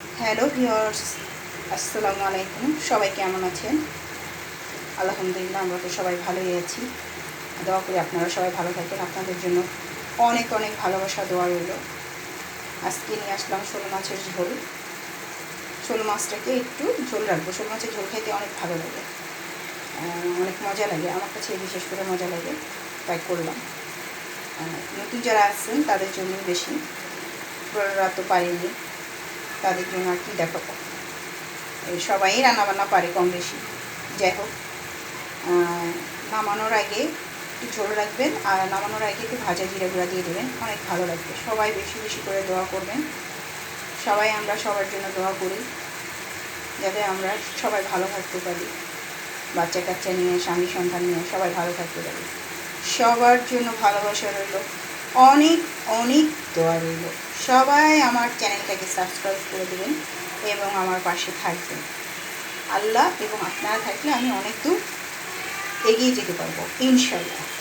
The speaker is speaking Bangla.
হ্যালো ভিওর্স আসসালামু আলাইকুম সবাই কেমন আছেন? আলহামদুলিল্লাহ, আমরা তো সবাই ভালোই আছি। দোয়া করি আপনারা সবাই ভালো থাকেন। আপনাদের জন্য অনেক অনেক ভালোবাসা, দোয়া রইল। আজকে নিয়ে আসলাম শোল মাছের ঝোল। শোল মাছটাকে একটু ঝোল রাখব। শোল মাছের ঝোল খেতে অনেক ভালো লাগে। অনেক মজা লাগে। আমার কাছে বিশেষ করে মজা লাগে। তাই করলাম। নতুন যারা আছেন, তাদের জন্য বেশি। বড়রা তো পারেনি। তাদের জন্য আর কি দেখাবো এই সবাই রান্নাবান্না পারে কম বেশি। যাই হোক নামানোর আগে একটু ঝোল রাখবেন আর নামানোর আগে একটু ভাজা জিরা গুঁড়া দিয়ে দেবেন, অনেক ভালো লাগবে। সবাই বেশি বেশি করে দোয়া করবেন। সবাই আমরা সবার জন্য দোয়া করি, যাতে আমরা সবাই ভালো থাকতে পারি। বাচ্চা কাচ্চা নিয়ে স্বামী সন্তান নিয়ে সবাই ভালো থাকতে পারি। সবার জন্য ভালোবাসা রইল। অনেক অনেক দোয়া রইল। সবাই আমার চ্যানেলটাকে সাবস্ক্রাইব করে দেবেন এবং আমার পাশে থাকবেন। আল্লাহ এবং আপনারা থাকলে আমি অনেক দূর এগিয়ে যেতে পারব ইনশাল্লাহ